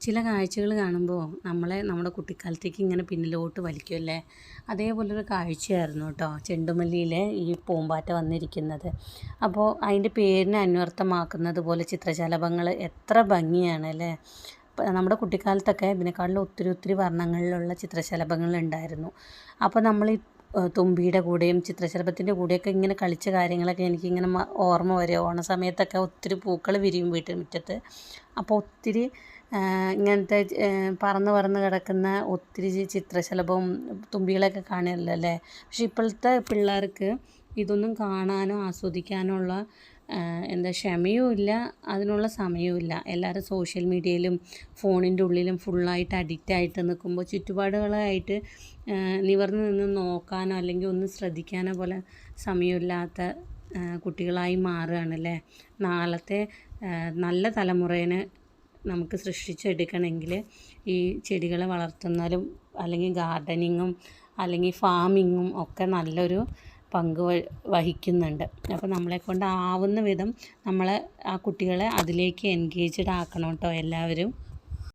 ചില കാഴ്ചകൾ കാണുമ്പോൾ നമ്മളെ നമ്മുടെ കുട്ടിക്കാലത്തേക്ക് ഇങ്ങനെ പിന്നിലോട്ട് വലിക്കുമല്ലേ അതേപോലൊരു കാഴ്ചയായിരുന്നു കേട്ടോ ചെണ്ടുമല്ലിയിൽ ഈ പൂമ്പാറ്റ വന്നിരിക്കുന്നത്. അപ്പോൾ അതിന്റെ പേരിനെ അന്വർത്ഥമാക്കുന്നത് പോലെ ചിത്രശലഭങ്ങൾ എത്ര ഭംഗിയാണ് അല്ലേ? നമ്മുടെ കുട്ടിക്കാലത്തൊക്കെ ഇതിനേക്കാളും ഒത്തിരി ഒത്തിരി വർണങ്ങളിലുള്ള ചിത്രശലഭങ്ങൾ ഉണ്ടായിരുന്നു. അപ്പോൾ നമ്മൾ തുമ്പിയുടെ കൂടെയും ചിത്രശലഭത്തിന്റെ കൂടെയൊക്കെ ഇങ്ങനെ കളിച്ച കാര്യങ്ങളൊക്കെ എനിക്കിങ്ങനെ ഓർമ്മ വരിക ഓണ സമയത്തൊക്കെ ഒത്തിരി പൂക്കൾ വിരിയും വീട്ടിൽ മുറ്റത്ത്. അപ്പോൾ ഒത്തിരി ഇങ്ങനത്തെ പറന്ന് പറന്ന് കിടക്കുന്ന ഒത്തിരി ചിത്രശലഭവും തുമ്പികളൊക്കെ കാണുമല്ലോ അല്ലേ പക്ഷെ ഇപ്പോഴത്തെ പിള്ളേർക്ക് ഇതൊന്നും കാണാനോ ആസ്വദിക്കാനോ ഉള്ള എന്താ ക്ഷമയും ഇല്ല അതിനുള്ള സമയവും ഇല്ല എല്ലാവരും സോഷ്യൽ മീഡിയയിലും ഫോണിന്റെ ഉള്ളിലും ഫുള്ളായിട്ട് അഡിക്റ്റ് ആയിട്ട് നിൽക്കുമ്പോൾ ചുറ്റുപാടുകളായിട്ട് നിവർന്ന് നിന്ന് നോക്കാനോ അല്ലെങ്കിൽ ഒന്ന് ശ്രദ്ധിക്കാനോ പോലെ സമയമില്ലാത്ത കുട്ടികളായി മാറുകയാണല്ലേ? നാളത്തെ നല്ല തലമുറേനെ നമുക്ക് സൃഷ്ടിച്ചെടുക്കണമെങ്കിൽ ഈ ചെടികളെ വളർത്തുന്നതിലും അല്ലെങ്കിൽ ഗാർഡനിങ്ങും അല്ലെങ്കിൽ ഫാമിങ്ങും ഒക്കെ നല്ലൊരു പങ്ക് വഹിക്കുന്നുണ്ട്. അപ്പോൾ നമ്മളെ കൊണ്ട് ആവുന്ന വിധം നമ്മളെ ആ കുട്ടികളെ അതിലേക്ക് എൻഗേജ്ഡ് ആക്കണം കേട്ടോ എല്ലാവരും.